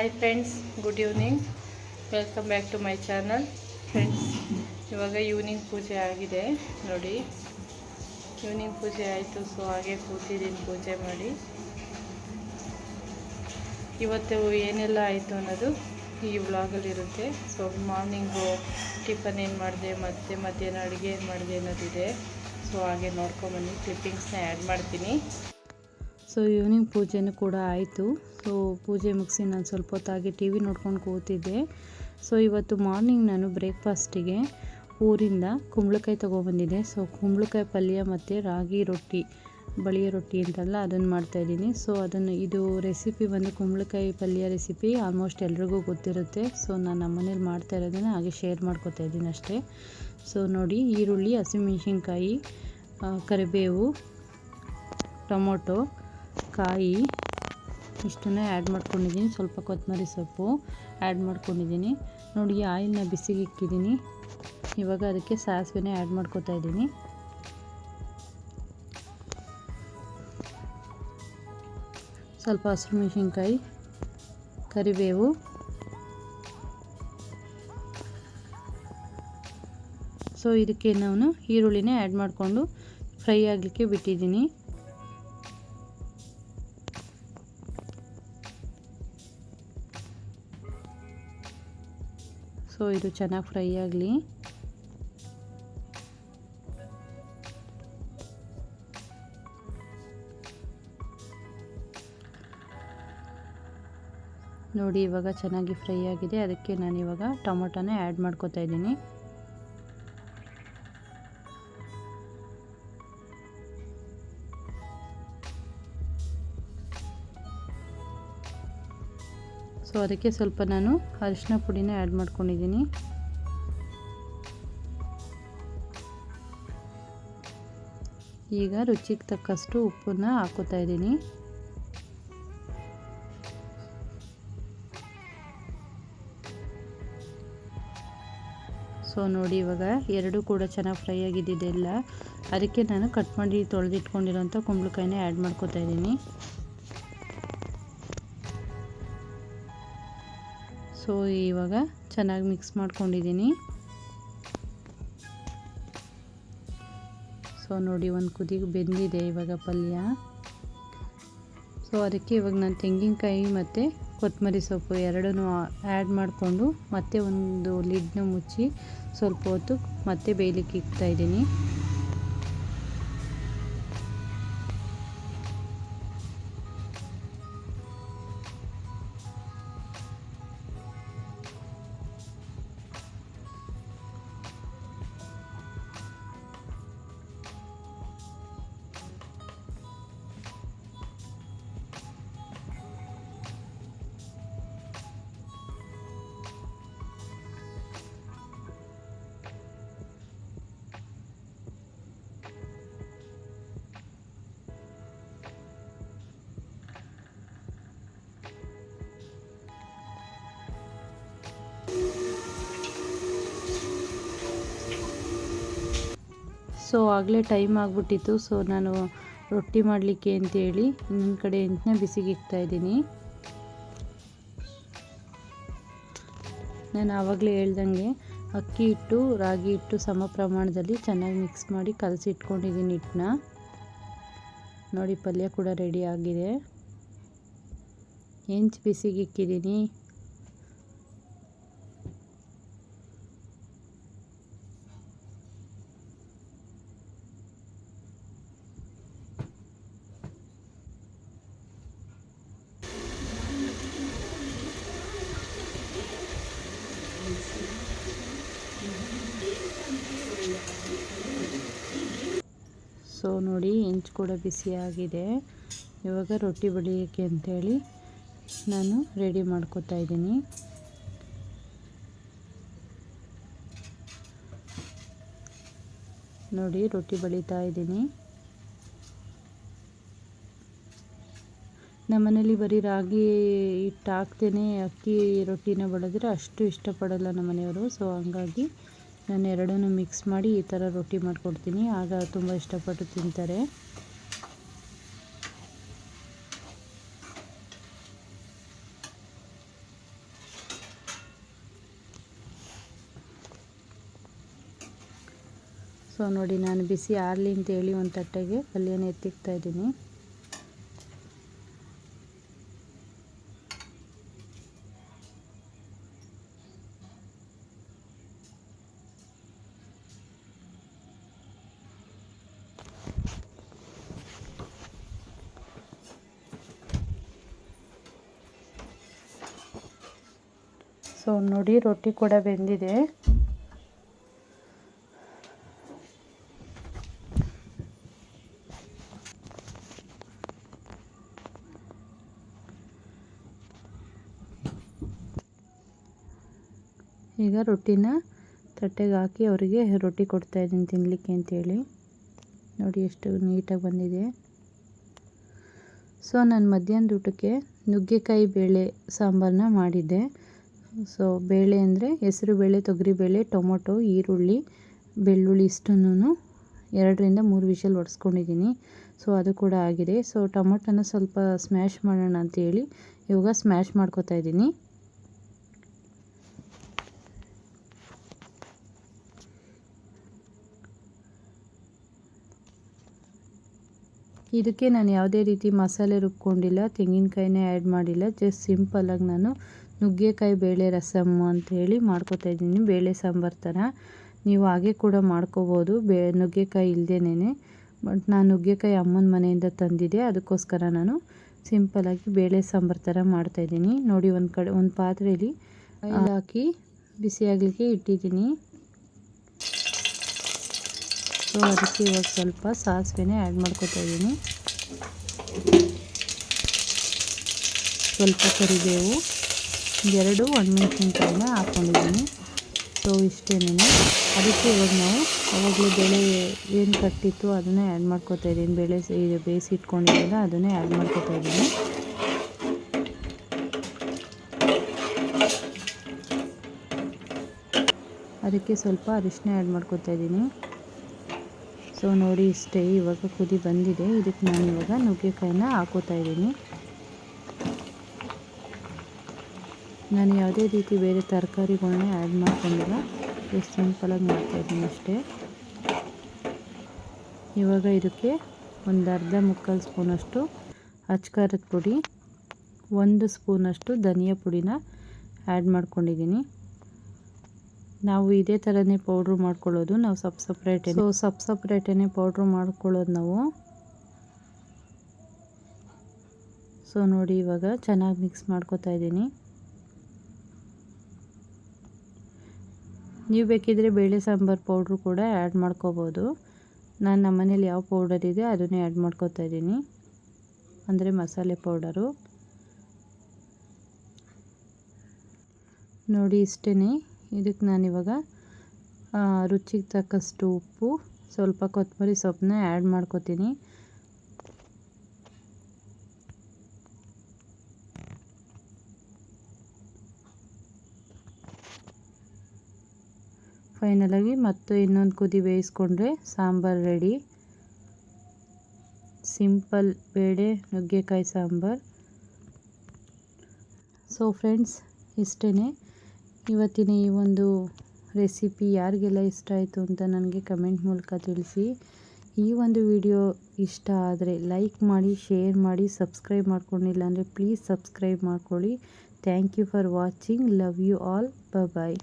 Hi friends good evening welcome back to my channel friends ಇವಾಗ evening ಪೂಜೆ ಆಗಿದೆ, ನೋಡಿ. ಈವ್ನಿಂಗ್ ಪೂಜೆ ಆಯಿತು ಸೊ ಹಾಗೆ ಕೂತಿದ್ದೀನಿ ಪೂಜೆ ಮಾಡಿ. ಇವತ್ತು ಏನೆಲ್ಲ ಆಯಿತು ಅನ್ನೋದು ಈ ವ್ಲಾಗಲ್ಲಿರುತ್ತೆ ಸೊ ಮಾರ್ನಿಂಗು ಟಿಫನ್ ಏನು ಮಾಡಿದೆ, ಮತ್ತು ಮಧ್ಯಾಹ್ನ ಅಡುಗೆ ಏನು ಮಾಡಿದೆ ಅನ್ನೋದಿದೆ. ಸೊ ಹಾಗೆ ನೋಡ್ಕೊಂಬನ್ನಿ ಕ್ಲಿಪ್ಪಿಂಗ್ಸ್ನ ಆ್ಯಡ್ ಮಾಡ್ತೀನಿ. ಸೊ ಈವ್ನಿಂಗ್ ಪೂಜೆನೂ ಕೂಡ ಆಯಿತು. ಸೊ ಪೂಜೆ ಮುಗಿಸಿ ನಾನು ಸ್ವಲ್ಪ ಹೊತ್ತಾಗಿ ಟಿ ವಿ ನೋಡ್ಕೊಂಡು ಕೂತಿದ್ದೆ. ಸೊ ಇವತ್ತು ಮಾರ್ನಿಂಗ್ ನಾನು ಬ್ರೇಕ್ಫಾಸ್ಟಿಗೆ ಊರಿಂದ ಕುಂಬಳಕಾಯಿ ತೊಗೊಬಂದಿದ್ದೆ. ಸೊ ಕುಂಬಳಕಾಯಿ ಪಲ್ಯ ಮತ್ತು ರಾಗಿ ರೊಟ್ಟಿ, ಬಳಿಯ ರೊಟ್ಟಿ ಅಂತಲ್ಲ ಅದನ್ನು ಮಾಡ್ತಾಯಿದ್ದೀನಿ ಸೊ ಅದನ್ನು ಇದು ರೆಸಿಪಿ ಬಂದು ಕುಂಬಳಕಾಯಿ ಪಲ್ಯ ರೆಸಿಪಿ ಆಲ್ಮೋಸ್ಟ್ ಎಲ್ರಿಗೂ ಗೊತ್ತಿರುತ್ತೆ. ಸೊ ನಾನು ನಮ್ಮ ಮನೇಲಿ ಮಾಡ್ತಾ ಇರೋದನ್ನು ಹಾಗೆ ಶೇರ್ ಮಾಡ್ಕೊತಾ ಇದ್ದೀನಿ ಅಷ್ಟೇ. ಸೊ ನೋಡಿ ಈರುಳ್ಳಿ, ಹಸಿಮೆಣ್ಸಿನ್ಕಾಯಿ ಕರಿಬೇವು, ಟೊಮೊಟೊ ಕಾಯಿ ಇಷ್ಟನ್ನೇ ಆ್ಯಡ್ ಮಾಡ್ಕೊಂಡಿದ್ದೀನಿ. ಸ್ವಲ್ಪ ಕೊತ್ತಂಬರಿ ಸೊಪ್ಪು ಆ್ಯಡ್ ಮಾಡ್ಕೊಂಡಿದ್ದೀನಿ. ನೋಡಿ ಆಯಿಲ್ನ ಬಿಸಿಗೆ ಇಕ್ಕಿದ್ದೀನಿ. ಇವಾಗ ಅದಕ್ಕೆ ಸಾಸಿವೆನೇ ಆ್ಯಡ್ ಮಾಡ್ಕೊತಾ ಇದ್ದೀನಿ. ಸ್ವಲ್ಪ ಹಸಿರು ಮೆಣಸಿನ್ಕಾಯಿ, ಕರಿಬೇವು ಸೊ ಇದಕ್ಕೆ ನಾನು ಈರುಳ್ಳಿನೇ ಆ್ಯಡ್ ಮಾಡಿಕೊಂಡು ಫ್ರೈ ಆಗಲಿಕ್ಕೆ ಬಿಟ್ಟಿದ್ದೀನಿ. ಸೊ ಇದು ಚೆನ್ನಾಗಿ ಫ್ರೈ ಆಗಲಿ. ನೋಡಿ, ಇವಾಗ ಚೆನ್ನಾಗಿ ಫ್ರೈ ಆಗಿದೆ. ಅದಕ್ಕೆ ನಾನು ಇವಾಗ ಟೊಮೊಟೊನೇ ಆ್ಯಡ್ ಮಾಡ್ಕೋತಾ ಇದ್ದೀನಿ. ಸೊ ಅದಕ್ಕೆ ಸ್ವಲ್ಪ ನಾನು ಅರಿಶಿನ ಪುಡಿನ ಆ್ಯಡ್ ಮಾಡ್ಕೊಂಡಿದ್ದೀನಿ. ಈಗ ರುಚಿಗೆ ತಕ್ಕಷ್ಟು ಉಪ್ಪನ್ನ ಹಾಕೋತಾ ಇದ್ದೀನಿ. ಸೊ ನೋಡಿ, ಇವಾಗ ಎರಡೂ ಕೂಡ ಚೆನ್ನಾಗಿ ಫ್ರೈ ಆಗಿದ್ದಿದ್ದೆಲ್ಲ ಅದಕ್ಕೆ ನಾನು ಕಟ್ ಮಾಡಿ ತೊಳೆದಿಟ್ಕೊಂಡಿರೋಂಥ ಕುಂಬಳಕಾಯಿನ ಆ್ಯಡ್ ಮಾಡ್ಕೋತಾ ಇದ್ದೀನಿ. ಸೊ ಇವಾಗ ಚೆನ್ನಾಗಿ ಮಿಕ್ಸ್ ಮಾಡ್ಕೊಂಡಿದ್ದೀನಿ. ಸೊ ನೋಡಿ ಒಂದು ಕುದಿಗೆ ಬೆಂದಿದೆ ಇವಾಗ ಪಲ್ಯ. ಸೊ ಅದಕ್ಕೆ ಇವಾಗ ನಾನು ತೆಂಗಿನಕಾಯಿ ಮತ್ತು ಕೊತ್ತಂಬರಿ ಸೊಪ್ಪು ಎರಡನ್ನೂ ಆ್ಯಡ್ ಮಾಡಿಕೊಂಡು ಮತ್ತೆ ಒಂದು ಲಿಡ್ನ ಮುಚ್ಚಿ ಸ್ವಲ್ಪ ಹೊತ್ತು ಮತ್ತೆ ಬೇಯಲಿಕ್ಕೆ ಇಕ್ತಾಯಿದ್ದೀನಿ ಸೊ ಆಗಲೇ ಟೈಮ್ ಆಗಿಬಿಟ್ಟಿತ್ತು. ಸೊ ನಾನು ರೊಟ್ಟಿ ಮಾಡಲಿಕ್ಕೆ ಅಂತೇಳಿ ಇನ್ನೊಂದು ಕಡೆ ಎಂಟನೇ ಬಿಸಿಗೆ ಇಕ್ತಾಯಿದ್ದೀನಿ ನಾನು ಆವಾಗಲೇ ಹೇಳ್ದಂಗೆ ಅಕ್ಕಿ ಹಿಟ್ಟು, ರಾಗಿ ಹಿಟ್ಟು ಸಮ ಪ್ರಮಾಣದಲ್ಲಿ ಚೆನ್ನಾಗಿ ಮಿಕ್ಸ್ ಮಾಡಿ ಕಲಸಿಟ್ಕೊಂಡಿದ್ದೀನಿ ಹಿಟ್ಟನ್ನ ನೋಡಿ ಪಲ್ಯ ಕೂಡ ರೆಡಿ ಆಗಿದೆ. ಹೆಂಚು ಬಿಸಿಗೆ ಇಕ್ಕಿದ್ದೀನಿ ಸೊ ನೋಡಿ, ಇಂಚ್ ಕೂಡ ಬಿಸಿಯಾಗಿದೆ ಇವಾಗ ರೊಟ್ಟಿ ಬಡಿಯೋಕ್ಕೆ ಅಂಥೇಳಿ ನಾನು ರೆಡಿ ಮಾಡ್ಕೋತಾ ಇದ್ದೀನಿ. ನೋಡಿ, ರೊಟ್ಟಿ ಬಡಿತಾ ಇದ್ದೀನಿ. ನಮ್ಮನೇಲಿ ಬರೀ ರಾಗಿ ಹಿಟ್ಟು ಹಾಕ್ತೇನೆ. ಅಕ್ಕಿ ರೊಟ್ಟಿನ ಬಳಿದ್ರೆ ಅಷ್ಟು ಇಷ್ಟಪಡಲ್ಲ ನಮ್ಮನೆಯವರು. ಸೊ, ಹಂಗಾಗಿ ನಾನು ಎರಡನ್ನೂ ಮಿಕ್ಸ್ ಮಾಡಿ ಈ ಥರ ರೊಟ್ಟಿ ಮಾಡಿಕೊಡ್ತೀನಿ. ಆಗ ತುಂಬ ಇಷ್ಟಪಟ್ಟು ತಿಂತಾರೆ. ಸೊ ನೋಡಿ, ನಾನು ಬಿಸಿ ಆರಲಿ ಅಂತೇಳಿ ಒಂದು ತಟ್ಟೆಗೆ ಪಲ್ಯನ ಎತ್ತಿಕ್ತಾ ಇದ್ದೀನಿ. ಸೊ ನೋಡಿ ರೊಟ್ಟಿ ಕೂಡ ಬೆಂದಿದೆ. ಈಗ ರೊಟ್ಟಿನ ತಟ್ಟೆಗೆ ಹಾಕಿ ಅವರಿಗೆ ರೊಟ್ಟಿ ಕೊಡ್ತಾ ಇದ್ದೀನಿ ತಿನ್ನಲಿಕ್ಕೆ ಅಂತೇಳಿ. ನೋಡಿ ಎಷ್ಟು ನೀಟಾಗಿ ಬಂದಿದೆ. ಸೊ ನಾನು ಮಧ್ಯಾಹ್ನದ ಊಟಕ್ಕೆ ನುಗ್ಗೆಕಾಯಿ ಬೇಳೆ ಸಾಂಬಾರನ್ನ ಮಾಡಿದ್ದೆ. ಸೊ ಬೇಳೆ ಅಂದರೆ ಹೆಸರು ಬೇಳೆ ತೊಗರಿಬೇಳೆ ಟೊಮೊಟೊ, ಈರುಳ್ಳಿ, ಬೆಳ್ಳುಳ್ಳಿ ಇಷ್ಟನ್ನು ಎರಡರಿಂದ ಮೂರು ವಿಷಲ್ ಒಡಿಸ್ಕೊಂಡಿದ್ದೀನಿ. ಸೊ ಅದು ಕೂಡ ಆಗಿದೆ. ಸೊ ಟೊಮೊಟೊನ ಸ್ವಲ್ಪ ಸ್ಮ್ಯಾಶ್ ಮಾಡೋಣ ಅಂತೇಳಿ ಇವಾಗ ಸ್ಮ್ಯಾಶ್ ಮಾಡ್ಕೋತಾ ಇದ್ದೀನಿ. ಇದಕ್ಕೆ ನಾನು ಯಾವುದೇ ರೀತಿ ಮಸಾಲೆ ರುಬ್ಕೊಂಡಿಲ್ಲ, ತೆಂಗಿನಕಾಯಿನೇ ಆ್ಯಡ್ ಮಾಡಿಲ್ಲ ಜಸ್ಟ್ ಸಿಂಪಲ್ಲಾಗಿ ನಾನು ನುಗ್ಗೆಕಾಯಿ ಬೇಳೆ ರಸಮ್ಮು ಅಂತೇಳಿ ಮಾಡ್ಕೋತಾ ಇದ್ದೀನಿ. ಬೇಳೆ ಸಾಂಬಾರು ಥರ ನೀವು ಹಾಗೆ ಕೂಡ ಮಾಡ್ಕೋಬೋದು. ಬೇ, ನುಗ್ಗೆಕಾಯಿ ಇಲ್ಲದೇನೆ ಬಟ್ ನಾನು ನುಗ್ಗೆಕಾಯಿ ಅಮ್ಮನ ಮನೆಯಿಂದ ತಂದಿದ್ದೆ. ಅದಕ್ಕೋಸ್ಕರ ನಾನು ಸಿಂಪಲಾಗಿ ಬೇಳೆ ಸಾಂಬಾರು ಥರ ಮಾಡ್ತಾಯಿದ್ದೀನಿ ನೋಡಿ ಒಂದು ಕಡೆ, ಒಂದು ಪಾತ್ರೆಯಲ್ಲಿ ಹಾಕಿ ಬಿಸಿಯಾಗಲಿಕ್ಕೆ ಇಟ್ಟಿದ್ದೀನಿ. ಸೊ ಅದಕ್ಕೆ ಇವಾಗ ಸ್ವಲ್ಪ ಸಾಸಿವೆನೇ ಆ್ಯಡ್ ಮಾಡ್ಕೊತಾ ಇದ್ದೀನಿ. ಸ್ವಲ್ಪ ಕರಿಬೇವು. ಎರಡು ಒಣಮೆಣಸಿನ್ಕಾಯಿನ ಹಾಕ್ಕೊಂಡಿದ್ದೀನಿ ಸೊ ನಾನು ಅದಕ್ಕೆ ಇವಾಗ ನಾವು ಅವಾಗಲೇ ಬೇಳೆ ಏನು ಕಟ್ಟಿತ್ತು ಅದನ್ನೇ ಆ್ಯಡ್ ಮಾಡ್ಕೋತಾ ಇದ್ದೀನಿ. ಬೇಳೆ ಬೇಯಿಸಿ ಇಟ್ಕೊಂಡಿದ್ದೆಲ್ಲ ಅದನ್ನೇ ಆ್ಯಡ್ ಮಾಡ್ಕೋತಾ ಇದ್ದೀನಿ. ಅದಕ್ಕೆ ಸ್ವಲ್ಪ ಅರಿಶಿನ ಆ್ಯಡ್ ಮಾಡ್ಕೋತಾ ಇದ್ದೀನಿ. ಸೊ ನೋಡಿ, ಇಷ್ಟೇ ಇವಾಗ ಕುದಿ ಬಂದಿದೆ. ಇದಕ್ಕೆ ನಾನು ಇವಾಗ ನುಗ್ಗೆಕಾಯಿನ ಹಾಕೋತಾ ಇದ್ದೀನಿ. ನಾನು ಯಾವುದೇ ರೀತಿ ಬೇರೆ ತರಕಾರಿಗಳನ್ನ ಆ್ಯಡ್ ಮಾಡ್ಕೊಂಡಿಲ್ಲ. ಎಷ್ಟು ಸಿಂಪಲಾಗಿ ಮಾಡ್ತಾಯಿದ್ದೀನಿ ಅಷ್ಟೇ. ಇವಾಗ ಇದಕ್ಕೆ ಒಂದು ಅರ್ಧ ಮುಕ್ಕಾಲು ಸ್ಪೂನಷ್ಟು ಅಚ್ಕಾರದ ಪುಡಿ, ಒಂದು ಸ್ಪೂನಷ್ಟು ಧನಿಯಾ ಪುಡಿನ ಆ್ಯಡ್ ಮಾಡ್ಕೊಂಡಿದ್ದೀನಿ. ನಾವು ಇದೇ ಥರನೇ ಪೌಡ್ರು ಮಾಡ್ಕೊಳ್ಳೋದು, ನಾವು ಸಪ್ ಸಪ್ರೇಟೇ ಸೊ ಸಪ್ ಸಪ್ರೇಟೇ ಪೌಡ್ರು ಮಾಡ್ಕೊಳ್ಳೋದು ನಾವು. ಸೊ ನೋಡಿ ಇವಾಗ ಚೆನ್ನಾಗಿ ಮಿಕ್ಸ್ ಮಾಡ್ಕೋತಾ ಇದ್ದೀನಿ. ನೀವು ಬೇಕಿದ್ದರೆ ಬೇಳೆ ಸಾಂಬಾರು ಪೌಡ್ರು ಕೂಡ ಆ್ಯಡ್ ಮಾಡ್ಕೋಬೋದು. ನಾನು ನಮ್ಮ ಮನೇಲಿ ಯಾವ ಪೌಡರ್ ಇದೆ ಅದನ್ನೇ ಆ್ಯಡ್ ಮಾಡ್ಕೋತಾ ಇದ್ದೀನಿ. ಅಂದರೆ ಮಸಾಲೆ ಪೌಡರು. ನೋಡಿ ಇಷ್ಟೇ ಇದಕ್ಕೆ ನಾನಿವಾಗ ರುಚಿಗೆ ತಕ್ಕಷ್ಟು ಉಪ್ಪು, ಸ್ವಲ್ಪ ಕೊತ್ತಂಬರಿ ಸೊಪ್ಪನ್ನ ಆ್ಯಡ್ ಮಾಡ್ಕೋತೀನಿ. ಫೈನಲಾಗಿ ಮತ್ತು ಇನ್ನೊಂದು ಕುದಿ ಬೇಯಿಸ್ಕೊಂಡ್ರೆ ಸಾಂಬಾರು ರೆಡಿ ಸಿಂಪಲ್ ಬೇಳೆ, ನುಗ್ಗೆಕಾಯಿ ಸಾಂಬಾರು. ಸೊ ಫ್ರೆಂಡ್ಸ್ ಇಷ್ಟೇ ಇವತ್ತಿನ ಈ ಒಂದು ರೆಸಿಪಿ ಯಾರಿಗೆಲ್ಲ ಇಷ್ಟ ಆಯಿತು ಅಂತ ನನಗೆ ಕಮೆಂಟ್ ಮೂಲಕ ತಿಳಿಸಿ. ಈ ಒಂದು ವಿಡಿಯೋ ಇಷ್ಟ ಆದರೆ ಲೈಕ್ ಮಾಡಿ ಶೇರ್ ಮಾಡಿ ಸಬ್ಸ್ಕ್ರೈಬ್ ಮಾಡ್ಕೊಂಡಿಲ್ಲ ಅಂದರೆ ಪ್ಲೀಸ್ ಸಬ್ಸ್ಕ್ರೈಬ್ ಮಾಡ್ಕೊಳ್ಳಿ. Thank you for watching love you all bye